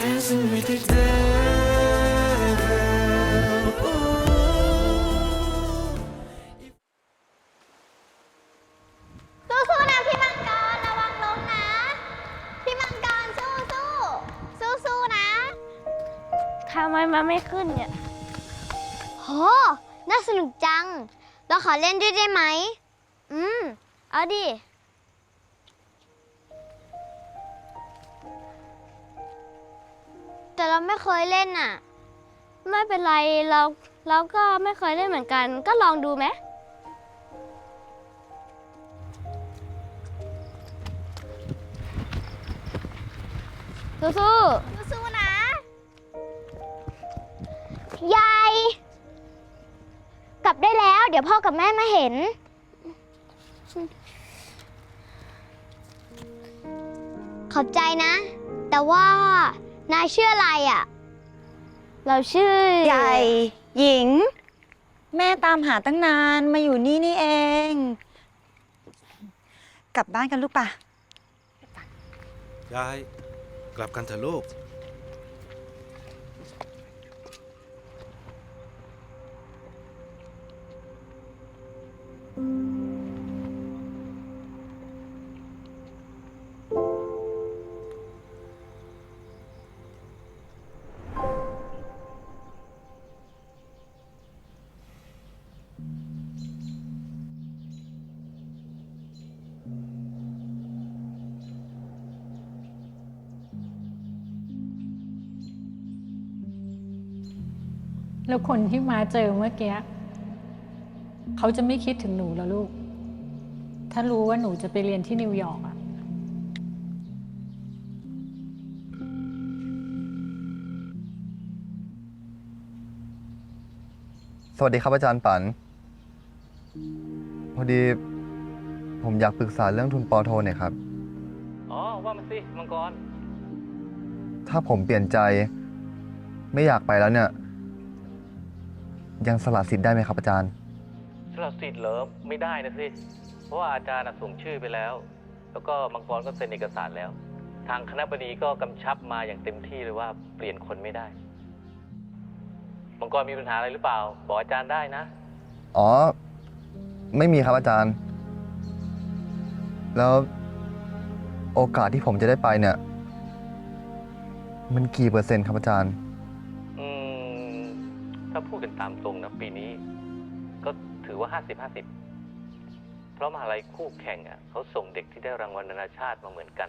dancing with the devil. สู้ๆนะพี่มังกรระวังล้มนะ พี่มังกรสู้สู้สู้สู้ๆนะทำไมมันไม่ขึ้นเนี่ย โหน่าสนุกจัง เราขอเล่นด้วยได้ไหม อืม เอาดิ แต่เราไม่เคยเล่นอะ ไม่เป็นไรเราเราก็ไม่เคยเล่นเหมือนกัน ก็ลองดูไหมสู้สู้ๆนะยายกลับได้แล้ว เดี๋ยวพ่อกับแม่มาเห็น ขอบใจนะ แต่ว่า นายชื่ออะไรอะๆเราชื่อใหญ่หญิง แม่ตามหาตั้งนานมาอยู่นี่นี่เอง กลับบ้านกันลูกปะยาย กลับกันเถอะลูก แล้วคนที่มาเจอเมื่อกี้เขาจะไม่คิดถึงหนูแล้วลูก ถ้ารู้ว่าหนูจะไปเรียนที่นิวยอร์กอะสวัสดีครับอาจารย์ปันพอดี ผมอยากปรึกษาเรื่องทุนปอโทหน่อยครับ อ๋อ ว่ามันสิ มังกร ถ้าผมเปลี่ยนใจ ไม่อยากไปแล้วเนี่ย ยังสละสิทธิ์ได้ไหมครับอาจารย์ สลับสิทธิ์เหรอไม่ได้นะสิเพราะว่าอาจารย์น่ะส่งชื่อไปแล้ว แล้วก็มังกรก็เซ็นเอกสารแล้ว ทางคณะบดีก็กำชับมาอย่างเต็มที่เลยว่าเปลี่ยนคนไม่ได้ มังกรมีปัญหาอะไรหรือเปล่า บอกอาจารย์ได้นะ อ๋อ ไม่มีครับอาจารย์ แล้วโอกาสที่ผมจะได้ไปเนี่ย มันกี่เปอร์เซ็นต์ครับอาจารย์ ว่า 50 50 เพราะมหาลัยคู่แข่งอะเขาส่งเด็กที่ได้รางวัลนานาชาติมาเหมือนกัน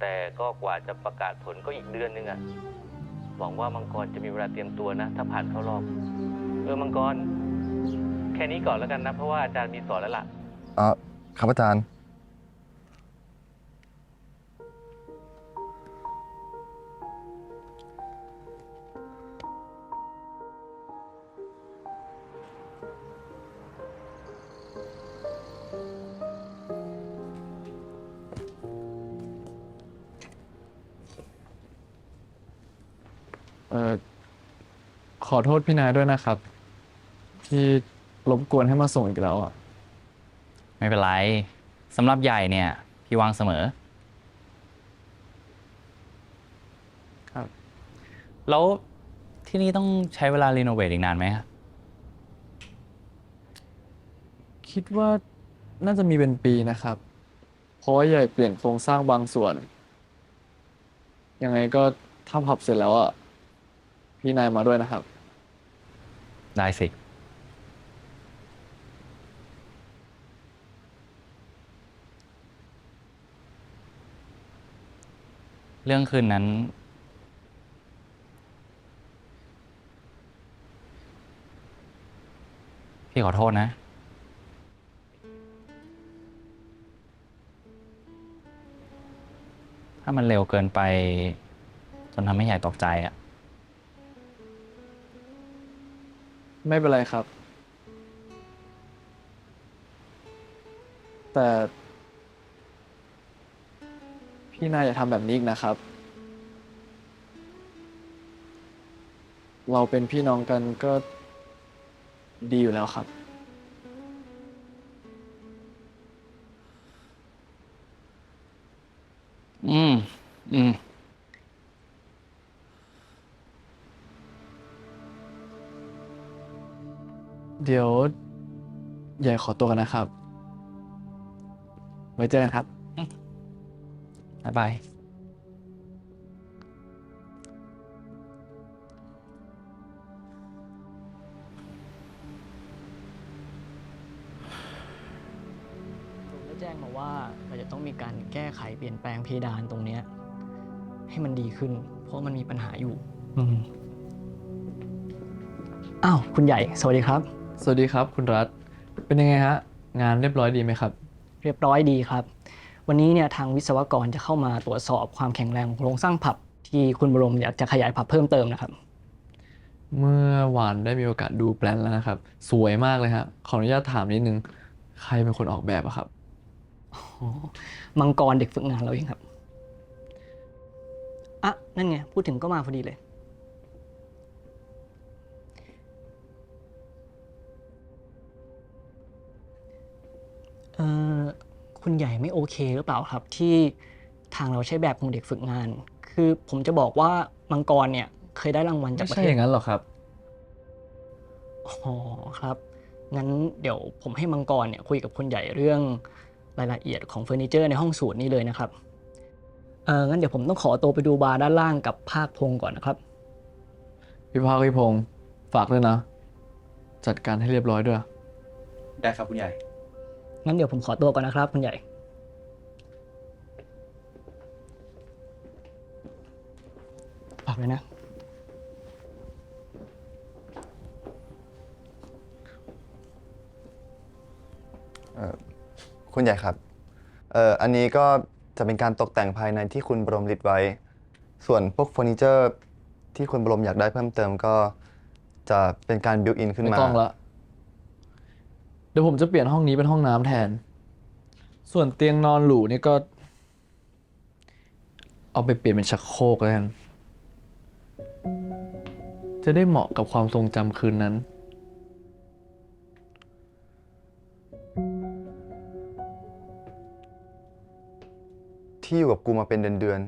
แต่ก็กว่าจะประกาศผลก็อีกเดือนนึงอะหวังว่ามังกรจะมีเวลาเตรียมตัวนะ ถ้าผ่านเข้ารอบเออมังกร แค่นี้ก่อนแล้วกันนะ เพราะว่าอาจารย์มีสอนแล้วล่ะอ๋อครับอาจารย์ อ่อขอโทษพี่นายด้วยนะครับ ที่รบกวนให้มาส่งอีกแล้วอะ ไม่เป็นไรสำหรับใหญ่เนี่ย พี่วางเสมอ ครับ แล้วที่นี่ต้องใช้เวลารีโนเวทอีกนานไหมครับคิดว่าน่าจะมีเป็นปีนะครับ เพราะว่าใหญ่เปลี่ยนโครงสร้างบางส่วน ยังไงก็ถ้าผับเสร็จแล้วอะ พี่นายมาด้วยนะครับ ได้สิ เรื่องคืนนั้น พี่ขอโทษนะ ถ้ามันเร็วเกินไป จนทำให้ใหญ่ตกใจอะ ไม่เป็นไรครับ แต่ พี่นายอย่าทำแบบนี้อีกนะครับ เราเป็นพี่น้องกันก็ดีอยู่แล้วครับ เดี๋ยวใหญ่ขอตัวกันนะครับ ไว้เจอกันครับบ๊ายบาย ผมได้แจ้งมาว่าเราจะต้องมีการแก้ไขเปลี่ยนแปลงเพดานตรงเนี้ยให้มันดีขึ้น เพราะมันมีปัญหาอยู่ อืม อ้าว คุณใหญ่ สวัสดีครับ สวัสดีครับคุณรัฐ เป็นยังไงฮะ งานเรียบร้อยดีไหมครับ เรียบร้อยดีครับ วันนี้เนี่ยทางวิศวกรจะเข้ามาตรวจสอบความแข็งแรงของโครงสร้างผับ ที่คุณบรมอยากจะขยายผับเพิ่มเติมนะครับ เมื่อวานได้มีโอกาสดูแปลนแล้วนะครับ สวยมากเลยฮะ ขออนุญาตถามนิดนึง ใครเป็นคนออกแบบอะครับอ๋อมังกรเด็กฝึกงานเราเองครับ อะ นั่นไง พูดถึงก็มาพอดีเลย เอ่อคุณใหญ่ไม่โอเคหรือเปล่าครับ ที่ทางเราใช้แบบของเด็กฝึกงาน คือผมจะบอกว่ามังกรเนี่ยเคยได้รางวัลจากไม่ประใช่เทอศย่างนั้นหรอกครับ อ๋อครับ งั้นเดี๋ยวผมให้มังกรเนี่ยคุยกับคุณใหญ่เรื่องรายละเอียดของเฟอร์นิเจอร์ในห้องสูตรนี่เลยนะครับเอองั้นเดี๋ยวผมต้องขอตัวไปดูบาร์ด้านล่างกับภาคพงศ์ก่อนนะครับ พี่ภาคพี่พงศ์ฝากด้วยนะ จัดการให้เรียบร้อยด้วย ได้ครับคุณใหญ่ งั้นเดี๋ยวผมขอตัวก่อนนะครับ คุณใหญ่ ฝากเลยนะคุณใหญ่ครับ เอ่ออันนี้ก็จะเป็นการตกแต่งภายในที่คุณบรมริดไว้ ส่วนพวกเฟอร์นิเจอร์ที่คุณบรมอยากได้เพิ่มเติมก็จะเป็นการบิวอินขึ้นไม่มา ต้องละเดี๋ยวผมจะเปลี่ยนห้องนี้เป็นห้องน้ำแทน ส่วนเตียงนอนหรูนี่ก็ เอาไปเปลี่ยนเป็นชักโครกแล้วกัน จะได้เหมาะกับความทรงจำคืนนั้น ที่อยู่กับกูมาเป็นเดือน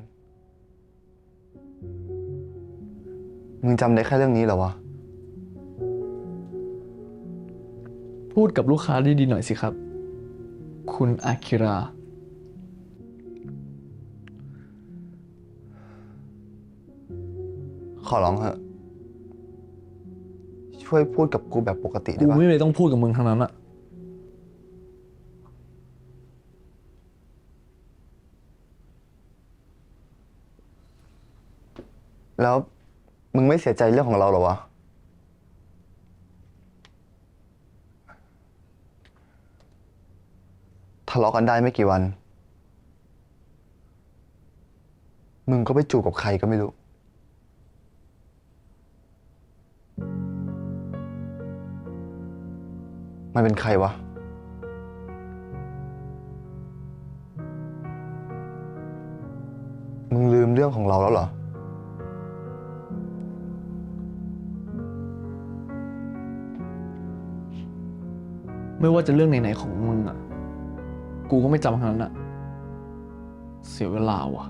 ๆ มึงจำได้แค่เรื่องนี้เหรอวะ พูดกับลูกค้าดีๆหน่อยสิครับ คุณอาคิรา ขอร้องเถอะ ช่วยพูดกับกูแบบปกติได้กูปะไม่เลยต้องพูดกับมึงทั้งนั้นอะแล้วมึงไม่เสียใจเรื่องของเราเหรอวะ ทะเลาะกันได้ไม่กี่วัน มึงก็ไปจูบกับใครก็ไม่รู้ มันเป็นใครวะ มึงลืมเรื่องของเราแล้วเหรอไม่ว่าจะเรื่องไหนๆของมึงอะ กูก็ไม่จำทั้งนั้นอะเสียเวลาว่ะ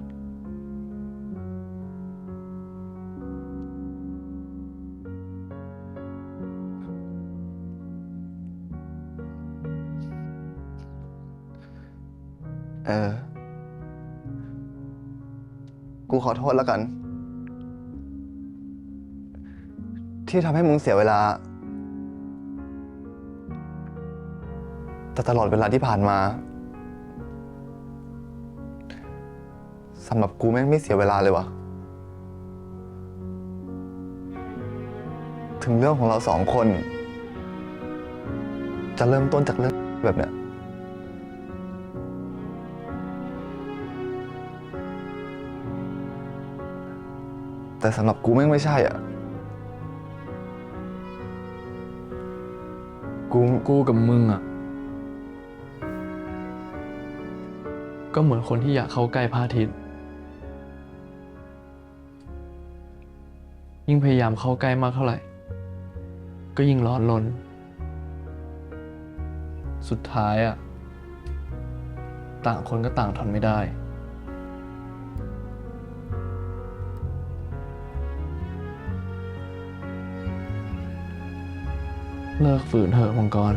เออ กูขอโทษแล้วกัน ที่ทำให้มึงเสียเวลา แต่ตลอดเวลาที่ผ่านมา สำหรับกูแม่งไม่เสียเวลาเลยวะถึงเรื่องของเราสองคน จะเริ่มต้นจากเรื่องแบบเนี้ยแต่สำหรับกูแม่งไม่ใช่อะ กูกูกับมึงอะ ก็เหมือนคนที่อยากเข้าใกล้พระอาทิตย์ ยิ่งพยายามเข้าใกล้มากเท่าไหร่ ก็ยิ่งร้อนลน สุดท้ายอะต่างคนก็ต่างทนไม่ได้ เลิกฝืนเถอะมังกร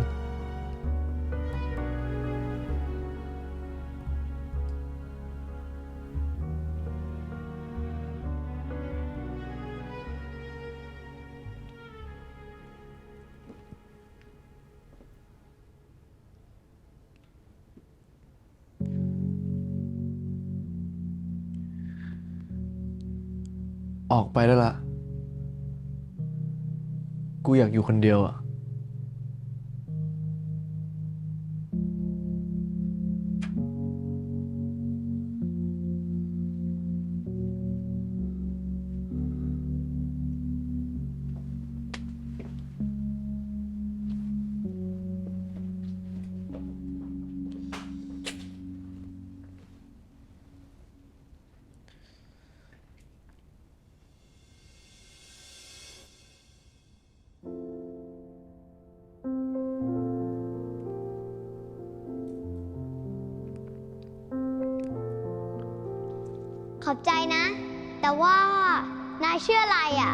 ออกไปได้ละ กูอยากอยู่คนเดียวอะ ขอบใจนะ แต่ว่านายชื่ออะไรอะ